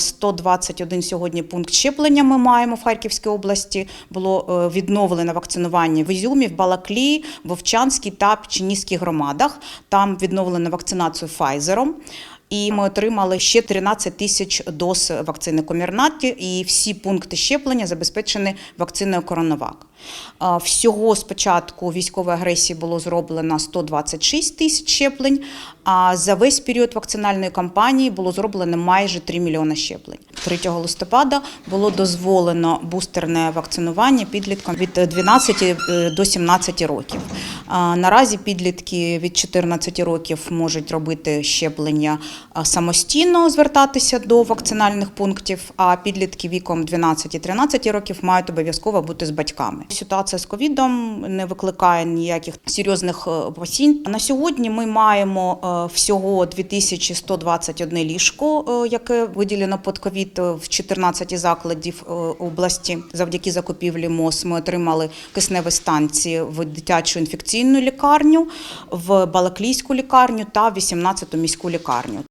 121 сьогодні пункт щеплення ми маємо в Харківській області. Було е, відновлено вакцинування в Ізюмі, в Балаклії, Вовчанській та Печеніській громадах. Там відновлено вакцинацію Файзером. І ми отримали ще 13 тисяч доз вакцини Комірнаті, і всі пункти щеплення забезпечені вакциною Коронавак. Всього з початку військової агресії було зроблено 126 тисяч щеплень, а за весь період вакцинальної кампанії було зроблено майже 3 мільйони щеплень. 3 листопада було дозволено бустерне вакцинування підліткам від 12 до 17 років. Наразі підлітки від 14 років можуть робити щеплення самостійно, звертатися до вакцинальних пунктів, а підлітки віком 12-13 років мають обов'язково бути з батьками. Ситуація з ковідом не викликає ніяких серйозних е, опасінь. На сьогодні ми маємо е, всього 2121 ліжко, е, яке виділено під ковід в 14 закладів області. Завдяки закупівлі МОЗ ми отримали кисневі станції в дитячу інфекційну лікарню, в Балаклійську лікарню та в 18-ту міську лікарню.